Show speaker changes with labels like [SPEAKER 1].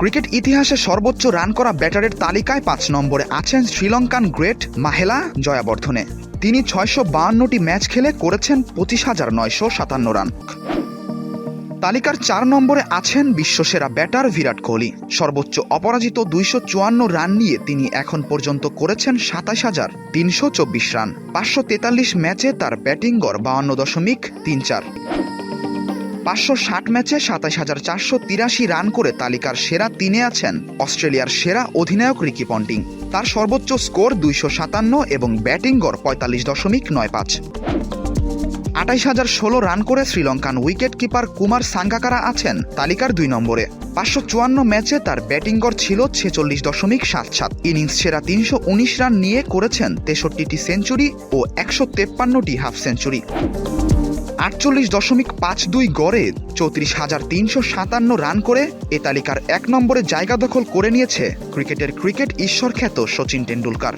[SPEAKER 1] Cricket ইতিহাসে সর্বোচ্চ run করা ব্যাটারের তালিকায় পাঁচ নম্বরে আছেন শ্রীলঙ্কান গ্রেট মাহেলা জয়াবর্ধনে। তিনি ছয়শো বাহান্নটি ম্যাচ খেলে করেছেন পঁচিশ হাজার নয়শো সাতান্ন রান। তালিকার চার নম্বরে আছেন বিশ্বসেরা ব্যাটার বিরাট কোহলি। সর্বোচ্চ অপরাজিত দুইশো চুয়ান্ন রান নিয়ে তিনি এখন পর্যন্ত করেছেন সাতাশ হাজার তিনশো চব্বিশ রান। পাঁচশো তেতাল্লিশ ম্যাচে তার ব্যাটিং গড় বাউন্ন দশমিক তিন চার। পাঁচশো ষাট ম্যাচে সাতাশ হাজার চারশো তিরাশি রান করে তালিকার সেরা তিনে আছেন অস্ট্রেলিয়ার সেরা অধিনায়ক রিকি পন্টিং। তার সর্বোচ্চ স্কোর দুইশো সাতান্ন এবং ব্যাটিং গড় পঁয়তাল্লিশ দশমিক নয় পাঁচ। আটাইশ হাজার ষোলো রান করে শ্রীলঙ্কান উইকেট কিপার কুমার সাঙ্গাকারা আছেন তালিকার দুই নম্বরে। পাঁচশো চুয়ান্ন ম্যাচে তার ব্যাটিং গড় ছিল ছেচল্লিশ দশমিক সাত সাত। ইনিংস সেরা তিনশো উনিশ রান নিয়ে করেছেন তেষট্টিটি সেঞ্চুরি ও একশো তেপ্পান্নটি হাফ সেঞ্চুরি। আটচল্লিশ দশমিক পাঁচ দুই গড়ে চৌত্রিশ হাজার তিনশো সাতান্ন রান করে এ তালিকার এক নম্বরে জায়গা দখল করে নিয়েছে ক্রিকেটের ক্রিকেট ঈশ্বর খ্যাত সচিন টেন্ডুলকার